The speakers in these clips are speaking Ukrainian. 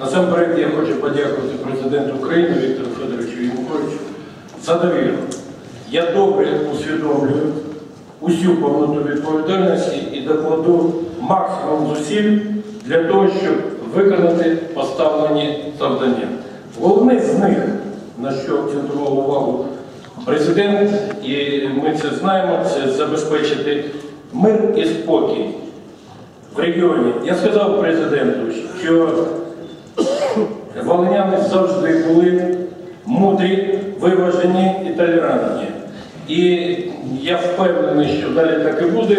Насамперед я хочу подякувати президенту України Віктору Федоровичу Януковичу за довіру. Я добре усвідомлюю усю повноту відповідальності і докладу максимум зусиль для того, щоб виконати поставлені завдання. Головне з них, на що акцентував увагу президент, і ми це знаємо, це забезпечити мир і спокій в регіоні. Я сказав президенту, що волиняни завжди були мудрі, виважені і толерантні. І я впевнений, що далі так і буде.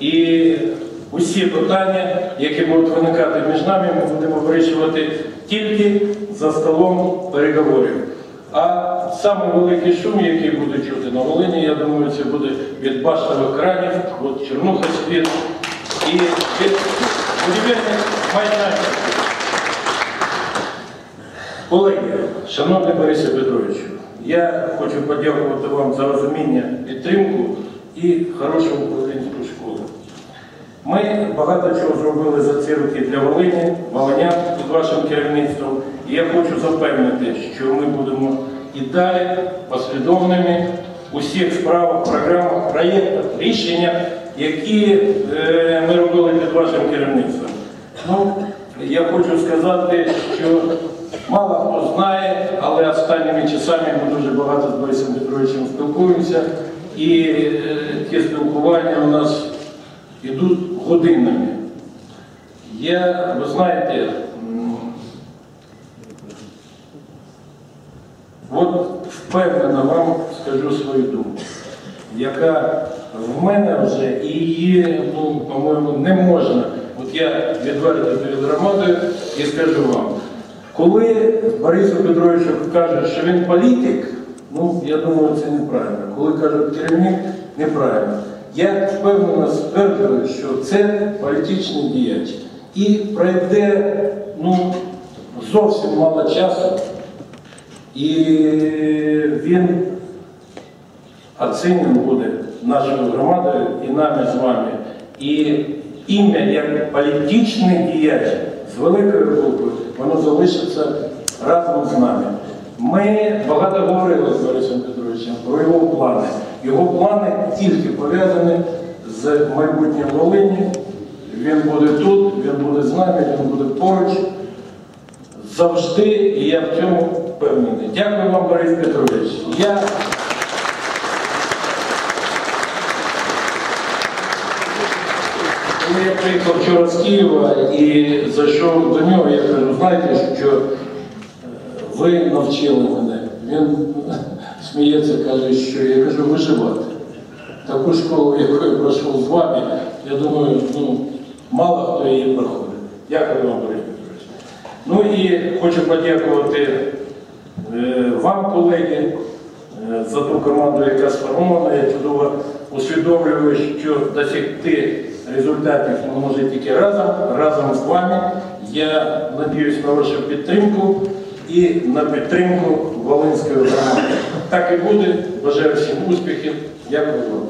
І усі питання, які будуть виникати між нами, ми будемо вирішувати тільки за столом переговорів. А саме великий шум, який буде чути на Волині, я думаю, це буде від баштових кранів, от Чернуха світ і від будівельних майданчиків. Колеги, шановний Борисе Петровичу, я хочу подякувати вам за розуміння, підтримку і хорошу українську школу. Ми багато чого зробили за ці роки для Волині, Волинян під вашим керівництвом. І я хочу запевнити, що ми будемо і далі послідовними у всіх справах, програмах, проєктах, рішеннях, які е, ми робили під вашим керівництвом. Ну, я хочу сказати, що мало хто знає, але останніми часами ми дуже багато з Борисом Петровичем спілкуємося, і е, ті спілкування у нас йдуть годинами. Я, ви знаєте, от впевнено вам скажу свою думку, яка в мене вже і її, ну, по-моєму, не можна. От я відверто перед громадою і скажу вам, коли Борису Петровичу кажуть, що він політик, ну я думаю, це неправильно. Коли кажуть керівник, неправильно. Я впевнено стверджую, що це політичний діяч. І пройде ну, зовсім мало часу, і він оцінен буде нашою громадою і нами з вами. І ім'я як політичний діяч з великої групи, воно залишиться разом з нами. Ми багато говорили з Борисом Петровичем про його плани. Його плани тільки пов'язані з майбутнім Волині. Він буде тут, він буде з нами, він буде поруч. Завжди, і я в цьому впевнений. Дякую вам, Борис Петрович. Я Коли я приїхав вчора з Києва і зайшов до нього, я кажу, що е, ви навчили мене. Він сміється, каже, що я кажу, виживати. Таку школу, яку я пройшов з вами, я думаю, ну, мало хто її проходить. Дякую вам, Борис Петрович. Ну і хочу подякувати е, вам, колеги, е, за ту команду, яка сформована. Я чудово усвідомлюю, що досягти результатів ми можемо тільки разом, разом з вами. Я надіюсь на вашу підтримку і на підтримку Волинської громади. Так і буде. Бажаю всім успіхів. Дякую вам.